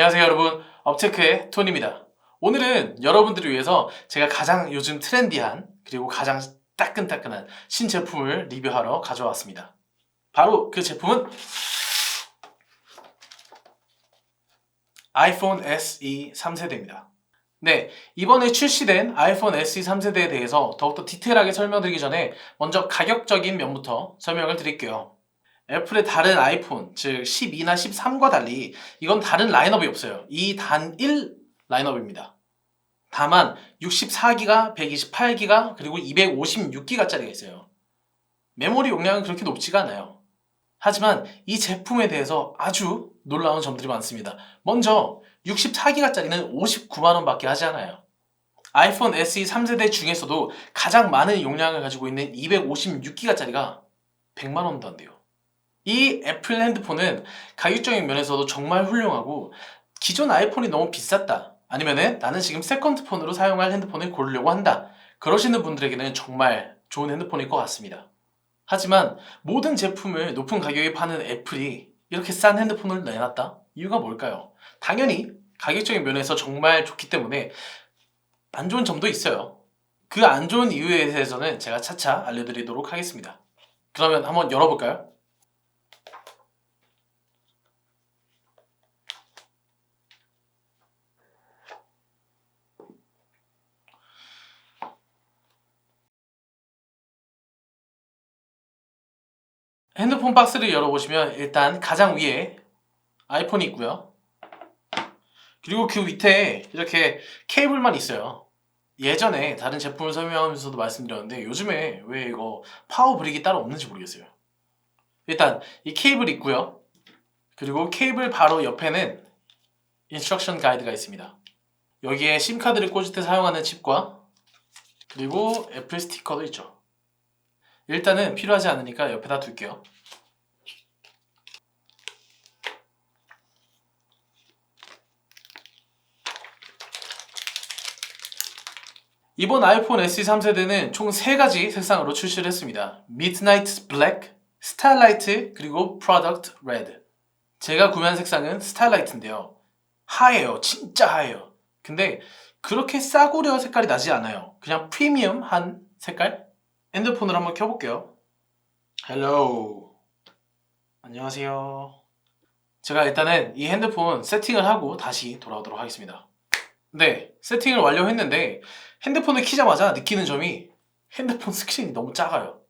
안녕하세요 여러분. 업체크의 톤입니다. 오늘은 여러분들을 위해서 제가 가장 요즘 트렌디한 그리고 가장 따끈따끈한 신제품을 리뷰하러 가져왔습니다. 바로 그 제품은 아이폰 SE 3세대입니다. 네, 이번에 출시된 아이폰 SE 3세대에 대해서 더욱더 디테일하게 설명드리기 전에 먼저 가격적인 면부터 설명을 드릴게요 애플의 다른 아이폰, 즉 12나 13과 달리 이건 다른 라인업이 없어요. 이 단일 라인업입니다. 다만 64기가, 128기가, 그리고 256기가짜리가 있어요. 메모리 용량은 그렇게 높지가 않아요. 하지만 이 제품에 대해서 아주 놀라운 점들이 많습니다. 먼저 64기가짜리는 59만원 밖에 하지 않아요. 아이폰 SE 3세대 중에서도 가장 많은 용량을 가지고 있는 256기가짜리가 100만원도 안 돼요. 이 애플 핸드폰은 가격적인 면에서도 정말 훌륭하고 기존 아이폰이 너무 비쌌다. 아니면은 나는 지금 세컨드 폰으로 사용할 핸드폰을 고르려고 한다. 그러시는 분들에게는 정말 좋은 핸드폰일 것 같습니다. 하지만 모든 제품을 높은 가격에 파는 애플이 이렇게 싼 핸드폰을 내놨다? 이유가 뭘까요? 당연히 가격적인 면에서 정말 좋기 때문에 안 좋은 점도 있어요. 그 안 좋은 이유에 대해서는 제가 차차 알려드리도록 하겠습니다. 그러면 한번 열어볼까요? 핸드폰 박스를 열어보시면 일단 가장 위에 아이폰이 있고요. 그리고 그 밑에 이렇게 케이블만 있어요. 예전에 다른 제품을 설명하면서도 말씀드렸는데 요즘에 왜 이거 파워 브릭이 따로 없는지 모르겠어요. 일단 이 케이블 있고요. 그리고 케이블 바로 옆에는 인스트럭션 가이드가 있습니다. 여기에 심카드를 꽂을 때 사용하는 칩과 그리고 애플 스티커도 있죠. 일단은 필요하지 않으니까 옆에다 둘게요. 이번 아이폰 SE 3세대는 총 3가지 색상으로 출시를 했습니다. Midnight Black, Starlight, 그리고 Product Red. 제가 구매한 색상은 스타일라이트인데요. 하얘요. 진짜 하얘요. 근데 그렇게 싸구려 색깔이 나지 않아요. 그냥 프리미엄한 색깔? 핸드폰을 한번 켜볼게요. 헬로. 안녕하세요. 제가 일단은 이 핸드폰 세팅을 하고 다시 돌아오도록 하겠습니다. 네, 세팅을 완료했는데 핸드폰을 키자마자 느끼는 점이 핸드폰 스크린이 너무 작아요.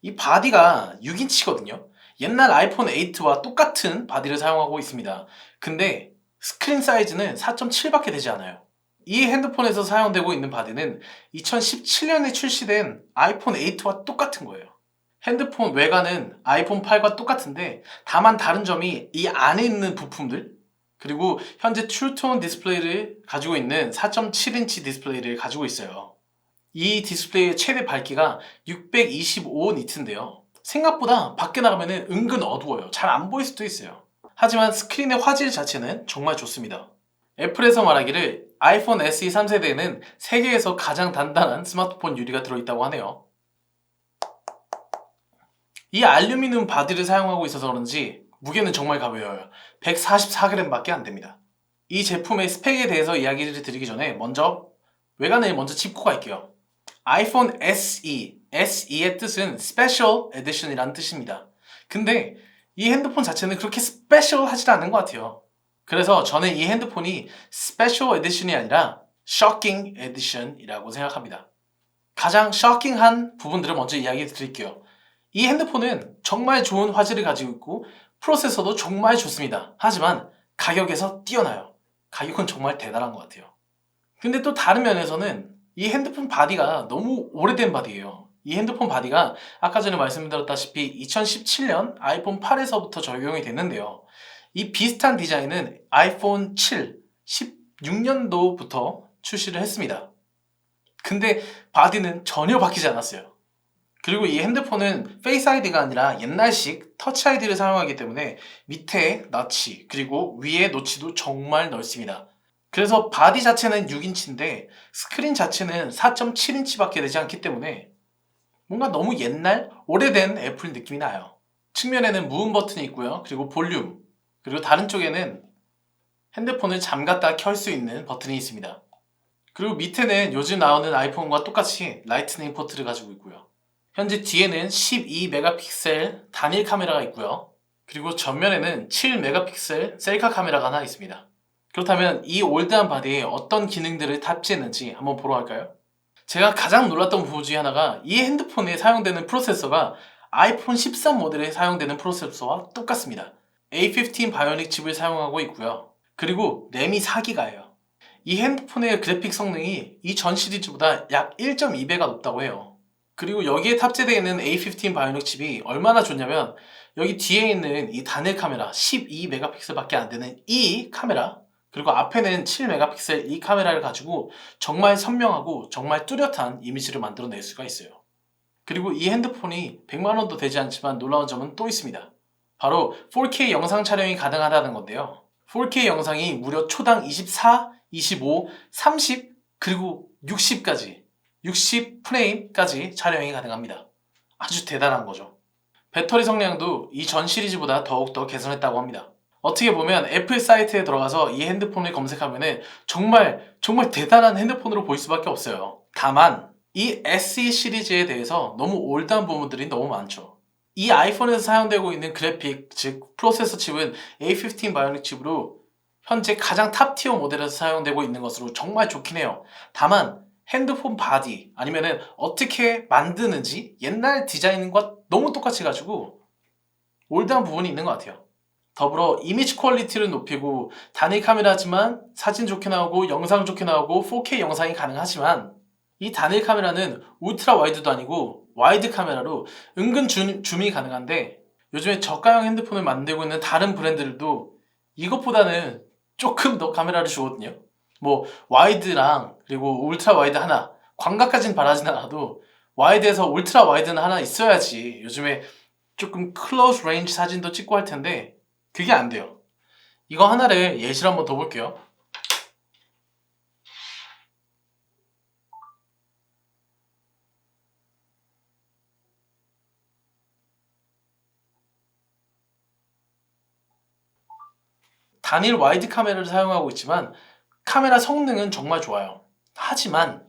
이 바디가 6인치거든요. 옛날 아이폰 8와 똑같은 바디를 사용하고 있습니다. 근데 스크린 사이즈는 4.7밖에 되지 않아요. 이 핸드폰에서 사용되고 있는 바디는 2017년에 출시된 아이폰 8와 똑같은 거예요. 핸드폰 외관은 아이폰 8과 똑같은데 다만 다른 점이 이 안에 있는 부품들 그리고 현재 트루톤 디스플레이를 가지고 있는 4.7인치 디스플레이를 가지고 있어요. 이 디스플레이의 최대 밝기가 625니트인데요. 생각보다 밖에 나가면 은근 어두워요. 잘 안 보일 수도 있어요. 하지만 스크린의 화질 자체는 정말 좋습니다. 애플에서 말하기를 아이폰 SE 3세대에는 세계에서 가장 단단한 스마트폰 유리가 들어있다고 하네요. 이 알루미늄 바디를 사용하고 있어서 그런지 무게는 정말 가벼워요. 144g밖에 안 됩니다. 이 제품의 스펙에 대해서 이야기를 드리기 전에 먼저 외관을 먼저 짚고 갈게요. 아이폰 SE, SE의 뜻은 Special Edition이라는 뜻입니다. 근데 이 핸드폰 자체는 그렇게 스페셜하지 않은 것 같아요. 그래서 저는 이 핸드폰이 스페셜 에디션이 아니라 쇼킹 에디션이라고 생각합니다. 가장 쇼킹한 부분들을 먼저 이야기 드릴게요. 이 핸드폰은 정말 좋은 화질을 가지고 있고 프로세서도 정말 좋습니다. 하지만 가격에서 뛰어나요. 가격은 정말 대단한 것 같아요. 근데 또 다른 면에서는 이 핸드폰 바디가 너무 오래된 바디예요. 이 핸드폰 바디가 아까 전에 말씀드렸다시피 2017년 아이폰 8에서부터 적용이 됐는데요. 이 비슷한 디자인은 아이폰 7, 16년도부터 출시를 했습니다. 근데 바디는 전혀 바뀌지 않았어요. 그리고 이 핸드폰은 페이스 아이디가 아니라 옛날식 터치 아이디를 사용하기 때문에 밑에 너치 그리고 위에 노치도 정말 넓습니다. 그래서 바디 자체는 6인치인데 스크린 자체는 4.7인치밖에 되지 않기 때문에 뭔가 너무 옛날 오래된 애플 느낌이 나요. 측면에는 무음 버튼이 있고요. 그리고 볼륨 그리고 다른 쪽에는 핸드폰을 잠갔다 켤 수 있는 버튼이 있습니다. 그리고 밑에는 요즘 나오는 아이폰과 똑같이 라이트닝 포트를 가지고 있고요. 현재 뒤에는 12메가픽셀 단일 카메라가 있고요. 그리고 전면에는 7메가픽셀 셀카 카메라가 하나 있습니다. 그렇다면 이 올드한 바디에 어떤 기능들을 탑재했는지 한번 보러 갈까요? 제가 가장 놀랐던 부분 중에 하나가 이 핸드폰에 사용되는 프로세서가 아이폰 13 모델에 사용되는 프로세서와 똑같습니다. A15 바이오닉 칩을 사용하고 있고요. 그리고 램이 4기가예요. 이 핸드폰의 그래픽 성능이 이 전 시리즈보다 약 1.2배가 높다고 해요. 그리고 여기에 탑재되어 있는 A15 바이오닉 칩이 얼마나 좋냐면 여기 뒤에 있는 이 단일 카메라 12메가픽셀밖에 안 되는 이 카메라 그리고 앞에는 7메가픽셀 이 카메라를 가지고 정말 선명하고 정말 뚜렷한 이미지를 만들어낼 수가 있어요. 그리고 이 핸드폰이 100만원도 되지 않지만 놀라운 점은 또 있습니다. 바로 4K 영상 촬영이 가능하다는 건데요. 4K 영상이 무려 초당 24, 25, 30, 그리고 60까지, 60프레임까지 촬영이 가능합니다. 아주 대단한 거죠. 배터리 성량도 이 전 시리즈보다 더욱더 개선했다고 합니다. 어떻게 보면 애플 사이트에 들어가서 이 핸드폰을 검색하면 정말 정말 대단한 핸드폰으로 보일 수밖에 없어요. 다만 이 SE 시리즈에 대해서 너무 올드한 부분들이 너무 많죠. 이 아이폰에서 사용되고 있는 그래픽, 즉 프로세서 칩은 A15 바이오닉 칩으로 현재 가장 탑티어 모델에서 사용되고 있는 것으로 정말 좋긴 해요. 다만 핸드폰 바디 아니면은 어떻게 만드는지 옛날 디자인과 너무 똑같이 가지고 올드한 부분이 있는 것 같아요. 더불어 이미지 퀄리티를 높이고 단일 카메라지만 사진 좋게 나오고 영상 좋게 나오고 4K 영상이 가능하지만 이 단일 카메라는 울트라 와이드도 아니고 와이드 카메라로 은근 줌, 줌이 가능한데 요즘에 저가형 핸드폰을 만들고 있는 다른 브랜드들도 이것보다는 조금 더 카메라를 주거든요. 뭐 와이드랑 그리고 울트라 와이드 하나 광각까진 바라진 않아도 와이드에서 울트라 와이드는 하나 있어야지 요즘에 조금 클로즈 레인지 사진도 찍고 할 텐데 그게 안 돼요. 이거 하나를 예시로 한번 더 볼게요. 단일 와이드 카메라를 사용하고 있지만 카메라 성능은 정말 좋아요. 하지만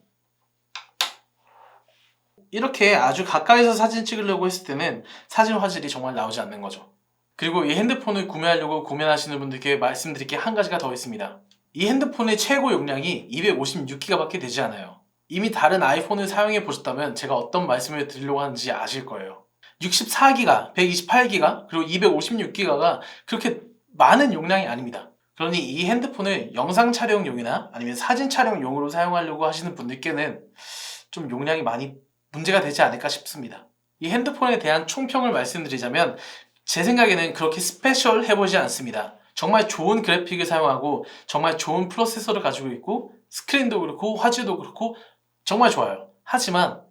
이렇게 아주 가까이서 사진 찍으려고 했을 때는 사진 화질이 정말 나오지 않는 거죠. 그리고 이 핸드폰을 구매하려고 고민하시는 분들께 말씀드릴 게 한 가지가 더 있습니다. 이 핸드폰의 최고 용량이 256기가밖에 되지 않아요. 이미 다른 아이폰을 사용해 보셨다면 제가 어떤 말씀을 드리려고 하는지 아실 거예요. 64기가, 128기가, 그리고 256기가가 그렇게 많은 용량이 아닙니다. 그러니 이 핸드폰을 영상 촬영용이나 아니면 사진 촬영용으로 사용하려고 하시는 분들께는 좀 용량이 많이 문제가 되지 않을까 싶습니다. 이 핸드폰에 대한 총평을 말씀드리자면 제 생각에는 그렇게 스페셜 해보지 않습니다. 정말 좋은 그래픽을 사용하고 정말 좋은 프로세서를 가지고 있고 스크린도 그렇고 화질도 그렇고 정말 좋아요. 하지만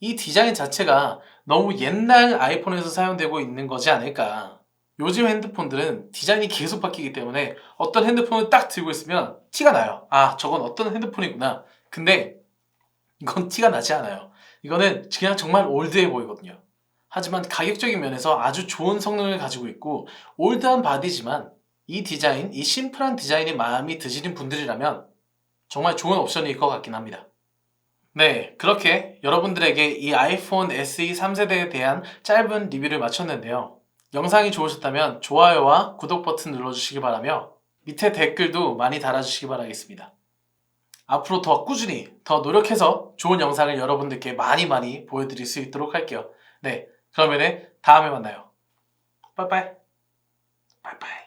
이 디자인 자체가 너무 옛날 아이폰에서 사용되고 있는 거지 않을까. 요즘 핸드폰들은 디자인이 계속 바뀌기 때문에 어떤 핸드폰을 딱 들고 있으면 티가 나요. 아, 저건 어떤 핸드폰이구나. 근데 이건 티가 나지 않아요. 이거는 그냥 정말 올드해 보이거든요. 하지만 가격적인 면에서 아주 좋은 성능을 가지고 있고 올드한 바디지만 이 디자인, 이 심플한 디자인이 마음이 드시는 분들이라면 정말 좋은 옵션일 것 같긴 합니다. 네, 그렇게 여러분들에게 이 아이폰 SE 3세대에 대한 짧은 리뷰를 마쳤는데요. 영상이 좋으셨다면 좋아요와 구독 버튼 눌러주시기 바라며 밑에 댓글도 많이 달아주시기 바라겠습니다. 앞으로 더 꾸준히 더 노력해서 좋은 영상을 여러분들께 많이 많이 보여드릴 수 있도록 할게요. 네, 그러면은 다음에 만나요. 빠이빠이. 빠이빠이.